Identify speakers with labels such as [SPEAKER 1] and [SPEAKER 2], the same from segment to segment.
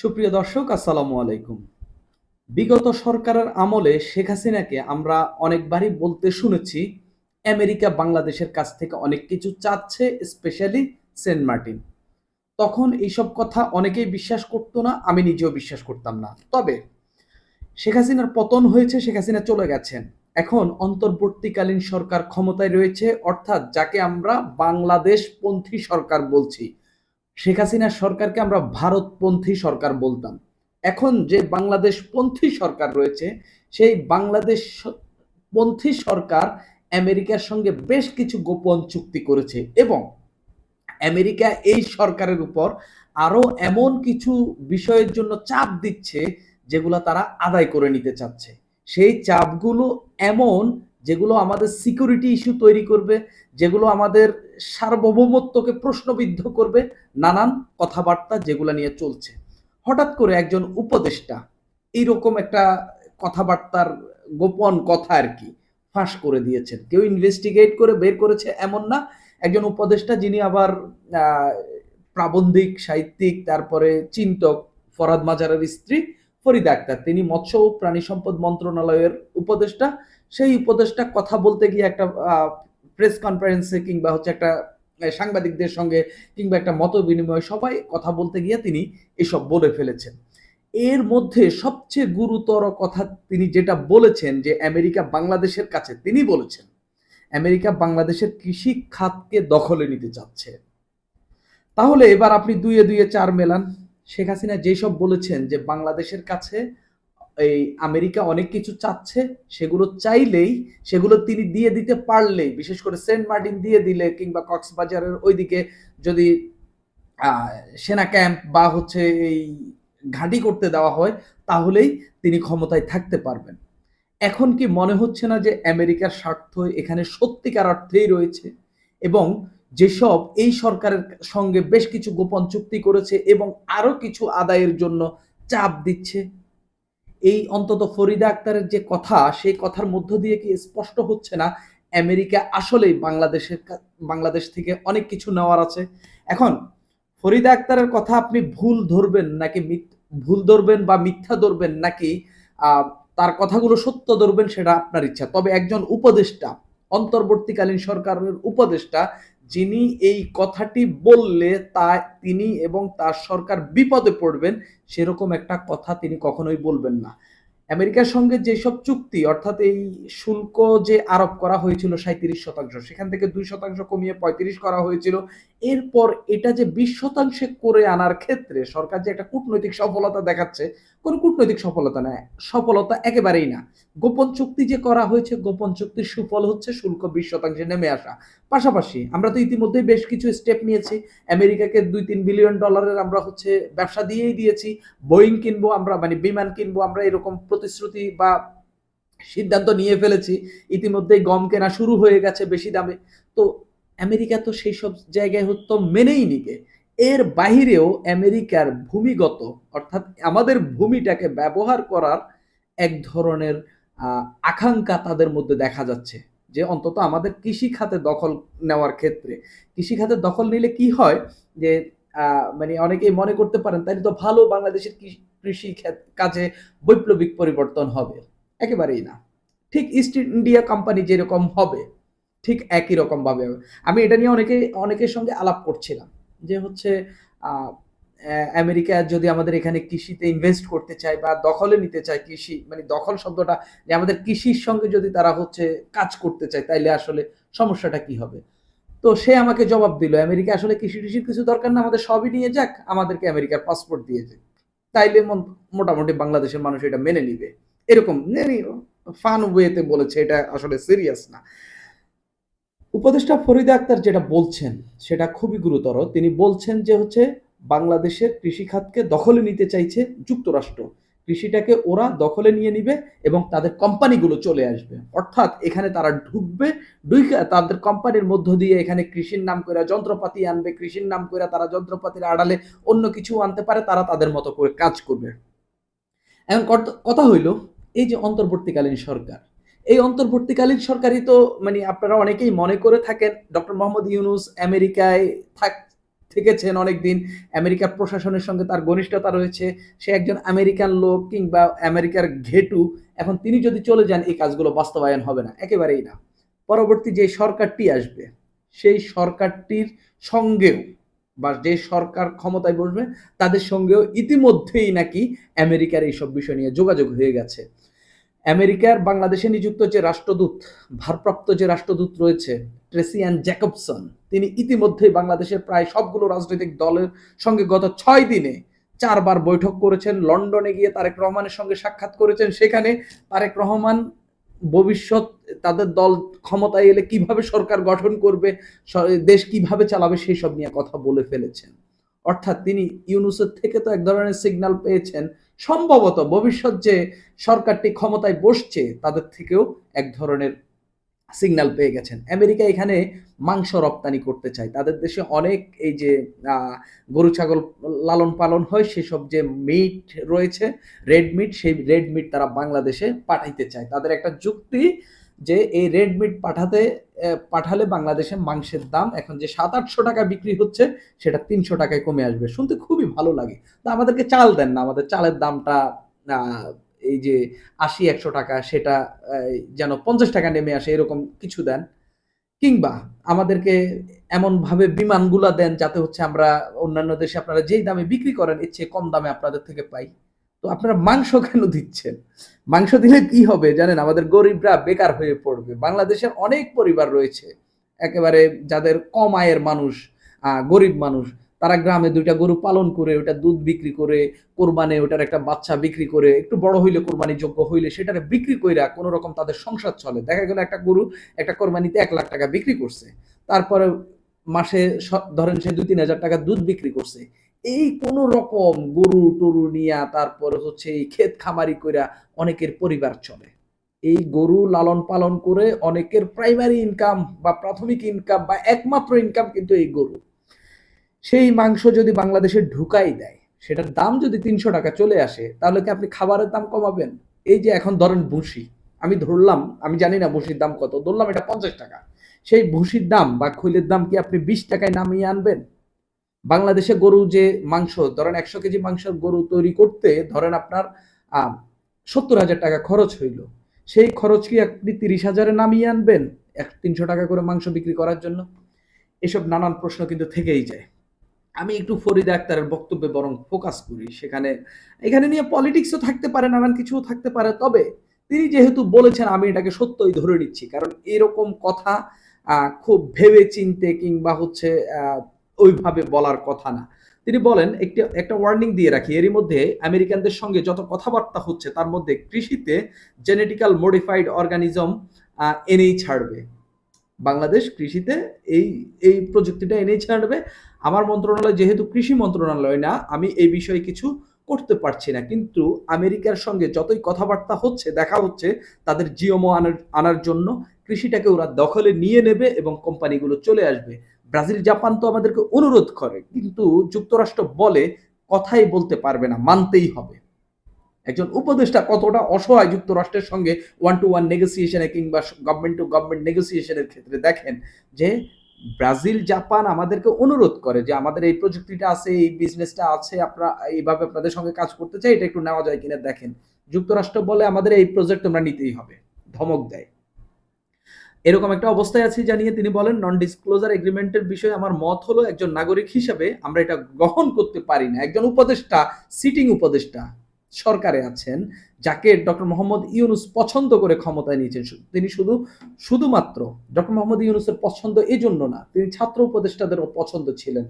[SPEAKER 1] সুপ্রিয় দর্শক, আসসালামু আলাইকুম। বিগত সরকারের আমলে শেখ হাসিনাকে আমরা অনেকবারই বলতে শুনেছি, আমেরিকা বাংলাদেশের কাছ থেকে অনেক কিছু চাচ্ছে স্পেশালি সেন্ট মার্টিন। তখন এইসব কথা অনেকেই বিশ্বাস করতো না, আমি নিজেও বিশ্বাস করতাম না। তবে শেখ হাসিনার পতন হয়েছে, শেখ হাসিনা চলে গেছেন। এখন অন্তর্বর্তীকালীন সরকার ক্ষমতায় রয়েছে, অর্থাৎ যাকে আমরা বাংলাদেশ পন্থী সরকার বলছি। শেখ হাসিনার সরকারকে আমরা ভারতপন্থী সরকার বলতাম। এখন যে বাংলাদেশ পন্থী সরকার রয়েছে, সেই বাংলাদেশ পন্থী সরকার আমেরিকার সঙ্গে বেশ কিছু গোপন চুক্তি করেছে এবং আমেরিকা এই সরকারের উপর আরও এমন কিছু বিষয়ের জন্য চাপ দিচ্ছে যেগুলো তারা আদায় করে নিতে চাচ্ছে। সেই চাপগুলো এমন যেগুলো আমাদের সিকিউরিটি ইস্যু তৈরি করবে, যেগুলো আমাদের সার্বভৌমত্বকে প্রশ্নবিদ্ধ করবে, নানান কথাবার্তা যেগুলো নিয়ে চলছে। হঠাৎ করে একজন উপদেষ্টা এইরকম একটা কথাবার্তার গোপন কথা আর কি ফাঁস করে দিয়েছেন। কেউ ইনভেস্টিগেট করে বের করেছে এমন না। একজন উপদেষ্টা যিনি আবার প্রাবন্ধিক, সাহিত্যিক, তারপরে চিন্তক, ফরাদ মাজারের স্ত্রী ফরিদা আক্তার। তিনি মৎস্য ও প্রাণী সম্পদ মন্ত্রণালয়ের উপদেষ্টা। সেই উপদেশটা কথা বলতে গিয়ে একটা প্রেস কনফারেন্সে কিংবা হচ্ছে একটা সাংবাদিকদের সঙ্গে কিংবা একটা মত বিনিময় সবাই কথা বলতে গিয়ে তিনি এসব বলে ফেলেছেন। এর মধ্যে সবচেয়ে গুরুতর কথা তিনি যেটা বলেছেন যে আমেরিকা বাংলাদেশের কাছে তিনি বলেছেন, আমেরিকা বাংলাদেশের কৃষি খাতকে দখলে নিতে চাচ্ছে। তাহলে এবার আপনি দুইয়ে দুইয়ে চার মেলান। শেখ হাসিনা যেসব বলেছেন যে বাংলাদেশের কাছে এই আমেরিকা অনেক কিছু চাচ্ছে, সেগুলো চাইলেই, সেগুলো তিনি দিয়ে দিতে পারলেই, বিশেষ করে সেন্ট মার্টিন দিয়ে দিলে কিংবা কক্সবাজারের ওইদিকে যদি সেনা ক্যাম্প বা হচ্ছে এই ঘাঁটি করতে দেওয়া হয়, তাহলেই তিনি ক্ষমতায় থাকতে পারবেন। এখন কি মনে হচ্ছে না যে আমেরিকার স্বার্থ এখানে সত্যিকার অর্থেই রয়েছে? এবং যেসব এই সরকারের সঙ্গে বেশ কিছু গোপন চুক্তি করেছে এবং আরও কিছু আদায়ের জন্য চাপ দিচ্ছে এই অন্তত ফরিদা আক্তারের যে কথা, সেই কথার মধ্য দিয়ে কি স্পষ্ট হচ্ছে না? আমেরিকা আসলেই বাংলাদেশের বাংলাদেশ থেকে অনেক কিছু নেওয়ার আছে। এখন, ফরিদা আক্তারের কথা আপনি ভুল ধরবেন নাকি ভুল ধরবেন বা মিথ্যা ধরবেন নাকি তার কথাগুলো সত্য ধরবেন সেটা আপনার ইচ্ছা। তবে একজন উপদেষ্টা, অন্তর্বর্তীকালীন সরকারের উপদেষ্টা যিনি এই কথাটি বললে তা তিনি এবং তার সরকার বিপদে পড়বেন, সেরকম একটা কথা তিনি কখনোই বলবেন না। আমেরিকার সঙ্গে যেসব চুক্তি, অর্থাৎ এই শুল্ক যে আরোপ করা হয়েছিল সাঁত্রিশ শতাংশ, সেখান থেকে দুই শতাংশ কমিয়ে পঁয়ত্রিশ করা হয়েছিল, এরপর এটা যে বিশ শতাংশে করে আনার ক্ষেত্রে সরকার যে একটা কূটনৈতিক সফলতা দেখাচ্ছে, কোনো কূটনৈতিক সফলতা নয়, সফলতা একেবারেই না। গোপন চুক্তি যে করা হয়েছে, গোপন চুক্তির সুফল হচ্ছে শুল্ক বিশ শতাংশে নেমে আসা। পাশাপাশি আমরা তো ইতিমধ্যেই বেশ কিছু স্টেপ নিয়েছি, আমেরিকাকে দুই তিন বিলিয়ন ডলারের আমরা হচ্ছে ব্যবসা দিয়েই দিয়েছি, বোয়িং কিনবো আমরা মানে বিমান কিনবো আমরা এরকম প্রতিশ্রুতি বা সিদ্ধান্ত নিয়ে ফেলেছি, ইতিমধ্যেই গম কেনা শুরু হয়ে গেছে বেশি দামে। তো আমেরিকা তো সেই সব জায়গায় হতো মেনেই নিবে। এর বাহিরেও আমেরিকার ভূমিগত, অর্থাৎ আমাদের ভূমিটাকে ব্যবহার করার এক ধরনের আকাঙ্ক্ষা তাদের মধ্যে দেখা যাচ্ছে। যে অন্তত আমাদের কৃষি খাতে দখল নেওয়ার ক্ষেত্রে। কৃষি খাতে দখল নিলে কি হয়? যে মানে অনেকেই মনে করতে পারেন তাই তো ভালো বাংলাদেশের কৃষি- কাজে বৈপ্লবিক পরিবর্তন হবে। একেবারেই না। ঠিক ইস্ট ইন্ডিয়া কোম্পানি যেরকম হবে, ঠিক একই রকম ভাবে হবে। আমি এটা নিয়ে অনেকে, অনেকের সঙ্গে আলাপ করছিলাম যে হচ্ছে আমেরিকা যদি আমাদের এখানে কৃষিতে ইনভেস্ট করতে চায় বা দখলে নিতে চায় কৃষি মানে দখল শব্দটা যে আমাদের কৃষির সঙ্গে যদি তারা হচ্ছে কাজ করতে চায়, তাইলে আসলে সমস্যাটা কি হবে? তো সে আমাকে জবাব দিল আমেরিকা আসলে কৃষি টৃষির কিছু দরকার না, আমাদের সবই নিয়ে যাক, আমাদেরকে আমেরিকার পাসপোর্ট দিয়ে যাক। তাইলে মোটামুটি বাংলাদেশের মানুষ এটা মেনে নিবে। এরকম ফান ওয়েতে বলেছে, এটা আসলে সিরিয়াস না। উপদেষ্টা ফরিদা আক্তার যেটা বলছেন, সেটা খুবই গুরুতর। তিনি বলছেন যে হচ্ছে, বাংলাদেশের কৃষিখাতকে দখলে নিতে চাইছে যুক্তরাষ্ট্র। কৃষিটাকে ওরা দখলে নিয়ে নিবে এবং তাদের কোম্পানিগুলো চলে আসবে। অর্থাৎ এখানে তারা ঢুকবে, ঢুকে তাদের কোম্পানির মধ্য দিয়ে এখানে কৃষির নাম করে যন্ত্রপাতি আনবে, কৃষির নাম করে তারা যন্ত্রপাতির আড়ালে অন্য কিছু আনতে পারে, তারা তাদের মতো করে কাজ করবে। এখন কথা হইল, এই যে অন্তর্বর্তীকালীন সরকার, এই অন্তর্বর্তীকালীন সরকারই তো মানে আপনারা অনেকেই মনে করে থাকেন, ডক্টর মোহাম্মদ ইউনুস আমেরিকায় থাক থেকেছেন অনেকদিন। আমেরিকার প্রশাসনের সঙ্গে তার ঘনিষ্ঠতা রয়েছে। সে একজন আমেরিকান লোক কিংবা আমেরিকার ঘেটু। এখন তিনি যদি চলে যান, এই কাজগুলো বাস্তবায়ন হবে না। একেবারেই না। পরবর্তী যে সরকারটি আসবে, সেই সরকারটির সঙ্গেও বা যে সরকার ক্ষমতায় বসবে, তাদের সঙ্গেও ইতিমধ্যেই নাকি আমেরিকার এইসব বিষয় নিয়ে যোগাযোগ হয়ে গেছে। আমেরিকার বাংলাদেশে নিযুক্ত যে রাষ্ট্রদূত, ভারপ্রাপ্ত যে রাষ্ট্রদূত রয়েছে ট্রেসিয়ান জ্যাকবসন তিনি ইতিমধ্যেই বাংলাদেশের প্রায় সবগুলো রাজনৈতিক দলের সঙ্গে গত ছয় দিনে চারবার বৈঠক করেছেন। লন্ডনে গিয়ে তারেক রহমানের সঙ্গে সাক্ষাৎ করেছেন। সেখানে তারেক রহমান ভবিষ্যৎ তাদের দল ক্ষমতায় এলে কীভাবে সরকার গঠন করবে দেশ কীভাবে চালাবে সেই সব নিয়ে কথা বলে ফেলেছেন। অর্থাৎ তিনি ইউনুসের থেকে তো এক ধরনের সিগন্যাল পেয়েছেন। সম্ভবত ভবিষ্যৎ যে সরকারটি ক্ষমতায় বসছে, তাদের থেকেও এক ধরনের সিগন্যাল পেয়ে গেছেন। আমেরিকা এখানে মাংস রপ্তানি করতে চায়। তাদের দেশে অনেক এই যে গরু, ছাগল লালন পালন হয়, সেসব যে মিট রয়েছে রেড মিট সেই রেড মিট তারা বাংলাদেশে পাঠাইতে চায়। তাদের একটা যুক্তি যে, এই রেড মিট পাঠাতে পাঠালে বাংলাদেশে মাংসের দাম এখন যে সাত, আটশো টাকা বিক্রি হচ্ছে, সেটা তিনশো টাকায় কমে আসবে। শুনতে খুবই ভালো লাগে। তো আমাদেরকে চাল দেন না। আমাদের চালের দামটা এই যে আশি, একশো টাকা সেটা যেন পঞ্চাশ টাকা নেমে আসে এরকম কিছু দেন। কিংবা আমাদেরকে এমনভাবে বিমানগুলা দেন যাতে হচ্ছে আমরা অন্যান্য দেশে আপনারা যেই দামে বিক্রি করেন, এর চেয়ে কম দামে আপনাদের থেকে পাই। তো আপনারা মাংস কেন দিচ্ছেন? মাংস দিলে কি হবে জানেন? আমাদের গরিবরা বেকার হয়ে পড়বে। বাংলাদেশের অনেক পরিবার রয়েছে, একেবারে যাদের কম আয়ের মানুষ গরিব মানুষ। তারা গ্রামে দুইটা গরু পালন করে ওটা দুধ বিক্রি করে, কোরবানে ওটার একটা বাচ্চা বিক্রি করে, একটু বড় হইলে কোরবানি যোগ্য হইলে সেটারে বিক্রি কইরা কোনো রকম তাদের সংসার চলে। দেখা গেল একটা গরু একটা কোরবানিতে এক লাখ টাকা বিক্রি করছে। তারপরে মাসে ধরেন সে দুই, তিন হাজার টাকা দুধ বিক্রি করছে। এই কোন রকম গরু, টরু নিয়া তারপরে হচ্ছে এই ক্ষেত খামারি কইরা অনেকের পরিবার চলে। এই গরু লালন পালন করে অনেকের প্রাইমারি ইনকাম বা প্রাথমিক ইনকাম বা একমাত্র ইনকাম কিন্তু এই গরু। সেই মাংস যদি বাংলাদেশে ঢুকাই দেয়, সেটার দাম যদি তিনশো টাকা চলে আসে, তাহলে কি আপনি খাবারের দাম কমাবেন? এই যে এখন ধরেন ভুসি, আমি ধরলাম, আমি জানি না ভুসির দাম কত, ধরলাম এটা পঞ্চাশ টাকা। সেই ভুসির দাম বা খৈলের দাম কি আপনি বিশ টাকায় নামিয়ে আনবেন? বাংলাদেশে গরু যে মাংস, ধরেন একশো কেজি মাংসের গরু তৈরি করতে ধরেন আপনার সত্তর হাজার টাকা খরচ হইল। সেই খরচ কি আপনি তিরিশ হাজারে নামিয়ে আনবেন? এক, তিনশো টাকা করে মাংস বিক্রি করার জন্য? এসব নানান প্রশ্ন কিন্তু থেকেই যায়। আমি একটু ফরিদা আক্তারের বক্তব্যে বরং ফোকাস করি। সেখানে, এখানে নিয়ে পলিটিক্সও থাকতে পারে, নানান কিছুও থাকতে পারে। তবে তিনি যেহেতু বলেছেন, আমি এটাকে সত্যই ধরে নিচ্ছি। কারণ এরকম কথা খুব ভেবে চিনতে কিংবা হচ্ছে ওইভাবে বলার কথা না। তিনি বলেন, একটি, একটা ওয়ার্নিং দিয়ে রাখি। এরই মধ্যে আমেরিকানদের সঙ্গে যত কথাবার্তা হচ্ছে, তার মধ্যে কৃষিতে জেনেটিক্যাল মডিফাইড অর্গানিজম এনেই ছাড়বে। বাংলাদেশ কৃষিতে এই এই প্রযুক্তিটা এনেই ছাড়বে। আমার মন্ত্রণালয় যেহেতু কৃষি মন্ত্রণালয় না, আমি এই বিষয়ে কিছু করতে পারছি না। কিন্তু আমেরিকার সঙ্গে যতই কথাবার্তা হচ্ছে, দেখা হচ্ছে, তাদের জিওমো আনার আনার জন্য কৃষিটাকে ওরা দখলে নিয়ে নেবে এবং কোম্পানিগুলো চলে আসবে। ব্রাজিল, জাপান তো আমাদেরকে অনুরোধ করে, কিন্তু যুক্তরাষ্ট্র বলে কথাই বলতে পারবে না, মানতেই হবে। একজন উপদেষ্টা কতটা অসহায় যুক্তরাষ্ট্রের সঙ্গে ওয়ান টু ওয়ান নেগোসিয়েশনে কিংবা গভর্নমেন্ট টু গভর্নমেন্ট নেগোসিয়েশনের ক্ষেত্রে দেখেন যে ব্রাজিল, জাপান আমাদেরকে অনুরোধ করে যে আমাদের এই প্রযুক্তিটা আছে, এই বিজনেসটা আছে, আপনারা এইভাবে আপনাদের সঙ্গে কাজ করতে চাই, এটা একটু নেওয়া যায় কিনা দেখেন। যুক্তরাষ্ট্র বলে আমাদের এই প্রজেক্ট তোমরা নিতেই হবে, ধমক দেয়। এরকম একটা অবস্থায় আছি জানিয়ে তিনি বলেন নন ডিসক্লোজার এগ্রিমেন্টের বিষয়ে আমার মত হলো একজন নাগরিক হিসাবে আমরা এটা গ্রহণ করতে পারি না। একজন উপদেষ্টা সিটিং উপদেষ্টা সরকারে আছেন, যাকে ডক্টর মোহাম্মদ ইউনুস পছন্দ করে ক্ষমতায় নিয়েছেন। তিনি শুধু, শুধুমাত্র ডক্টর মোহাম্মদ ইউনুসের পছন্দ এই জন্য না, তিনি ছাত্র উপদেষ্টাদেরও পছন্দ ছিলেন।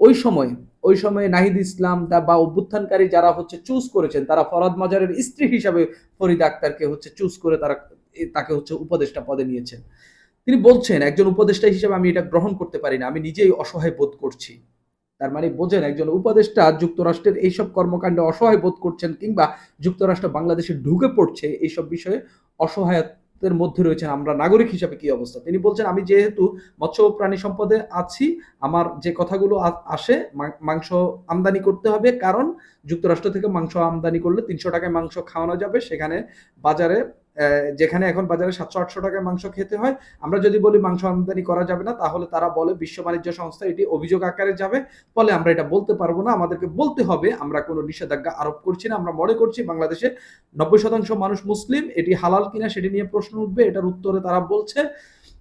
[SPEAKER 1] ওই সময়, ওই সময়ে নাহিদ ইসলাম বা অভ্যুত্থানকারী যারা হচ্ছে চুজ করেছেন, তারা ফরাদ মাজারের স্ত্রী হিসাবে ফরিদ আক্তারকে হচ্ছে চুজ করে তারা তাকে হচ্ছে উপদেষ্টা পদে নিয়েছেন। তিনি বলছেন, একজন উপদেষ্টা হিসেবে আমি এটা গ্রহণ করতে পারি না, আমি নিজেই অসহায় বোধ করছি। তার মানে বোঝেন একজন উপদেষ্টা যুক্তরাষ্ট্রের এইসব কর্মকাণ্ডে অসহায় বোধ করছেন কিংবা যুক্তরাষ্ট্র বাংলাদেশে ঢুকে পড়ছে এইসব বিষয়ে অসহায়তের মধ্যে রয়েছেন আমরা নাগরিক হিসাবে কি অবস্থা? তিনি বলছেন, আমি যেহেতু মৎস্য প্রাণী সম্পদে আছি, আমার যে কথাগুলো আসে মাংস আমদানি করতে হবে। কারণ যুক্তরাষ্ট্র থেকে মাংস আমদানি করলে তিনশো টাকায় মাংস খাওয়ানো যাবে। সেখানে বাজারে যেখানে এখন বাজারে সাতশো, আটশো টাকায় মাংস খেতে হয়। আমরা যদি বলি মাংস আমদানি করা যাবে না, তাহলে তারা বলে বিশ্ব বাণিজ্য সংস্থা এটি অভিযোগ আকারে যাবে। ফলে আমরা এটা বলতে পারব না, আমাদেরকে বলতে হবে, আমরা কোনো নিষেধাজ্ঞা আরোপ করছি না, আমরা মনে করছি বাংলাদেশে নব্বই শতাংশ মানুষ মুসলিম, এটি হালাল কিনা সেটি নিয়ে প্রশ্ন উঠবে, এটার উত্তরে তারা বলছে,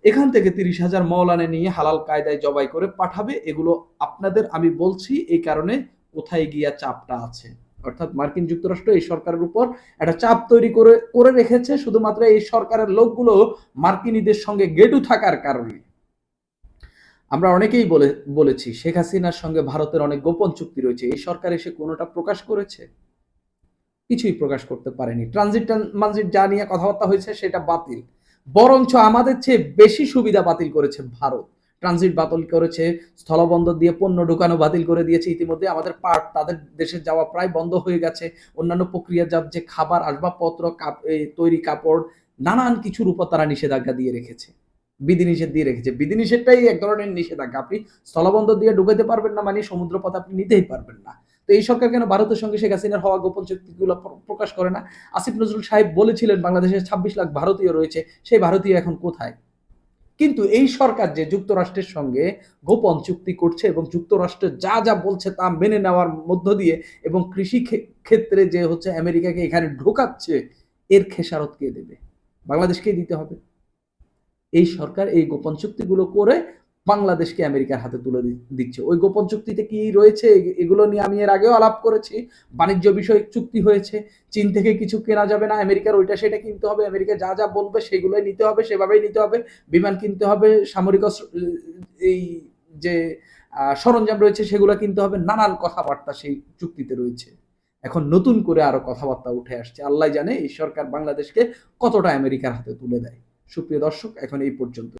[SPEAKER 1] এখান থেকে তিরিশ হাজার মৌলানে নিয়ে হালাল কায়দায় জবাই করে পাঠাবে, এগুলো আপনাদের আমি বলছি, এই কারণে কোথায় গিয়া চাপটা আছে? অর্থাৎ মার্কিন যুক্তরাষ্ট্র এই সরকারের উপর একটা চাপ তৈরি করে করে রেখেছে, শুধুমাত্র এই সরকারের লোকগুলো মার্কিনীদের সঙ্গে গেটু থাকার কারণে। আমরা অনেকেই বলে, বলেছি, শেখ হাসিনার সঙ্গে ভারতের অনেক গোপন চুক্তি রয়েছে, এই সরকার এসে কোনোটা প্রকাশ করেছে? কিছুই প্রকাশ করতে পারেনি। ট্রানজিট ট্রানজিট যা নিয়ে কথাবার্তা হয়েছে সেটা বাতিল। বরঞ্চ আমাদের চেয়ে বেশি সুবিধা বাতিল করেছে ভারত। ট্রানজিট বাতিল করেছে, স্থলবন্দর দিয়ে পণ্য ঢুকানো বাতিল করে দিয়েছে ইতিমধ্যে। আমাদের পার্ট তাদের দেশে যাওয়া প্রায় বন্ধ হয়ে গেছে। অন্যান্য প্রক্রিয়াজাত যে খাবার, আসবাবপত্র তৈরি কাপড়, নানান কিছুর উপর তারা নিষেধাজ্ঞা দিয়ে রেখেছে। বিধিনিষেধ দিয়ে রেখেছে। বিধিনিষেধটাই এক ধরনের নিষেধাজ্ঞা। আপনি স্থলবন্দর দিয়ে ঢুকাতে পারবেন না মানে সমুদ্রপথ আপনি নিতেই পারবেন না। তো এই সরকার কেন ভারতের সঙ্গে শেখ হাসিনার হওয়া গোপন চুক্তিগুলো প্র- প্রকাশ করে না? আসিফ নজরুল সাহেব বলেছিলেন, বাংলাদেশে ছাব্বিশ লাখ ভারতীয় রয়েছে। সেই ভারতীয় এখন কোথায়? কিন্তু এই সরকার যে যুক্তরাষ্ট্রের সঙ্গে গোপন চুক্তি করছে এবং যুক্তরাষ্ট্র যা যা বলছে তা মেনে নেওয়ার মধ্য দিয়ে এবং কৃষি ক্ষেত্রে যে হচ্ছে আমেরিকাকে এখানে ঢোকাচ্ছে, এর খেসারত কে দেবে? বাংলাদেশকেই দিতে হবে। এই সরকার এই গোপন চুক্তিগুলো করে বাংলাদেশকে আমেরিকার হাতে তুলে দিচ্ছে। ওই গোপন চুক্তিতে কি রয়েছে? এগুলো নিয়ে আমি এর আগেও আলাপ করেছি। বাণিজ্য বিষয়ক চুক্তি হয়েছে। চীন থেকে কিছু কেনা যাবে না। আমেরিকার ওইটা সেটা কিনতে হবে। আমেরিকা যা যা বলবে সেগুলোই নিতে হবে, সেভাবেই নিতে হবে। বিমান কিনতে হবে, সামরিক এই যে সরঞ্জাম রয়েছে সেগুলো কিনতে হবে। নানান কথাবার্তা সেই চুক্তিতে রয়েছে। এখন নতুন করে আরও কথাবার্তা উঠে আসছে। আল্লাহ জানে এই সরকার বাংলাদেশকে কতটা আমেরিকার হাতে তুলে দেয়। সুপ্রিয় দর্শক, এখন এই পর্যন্ত।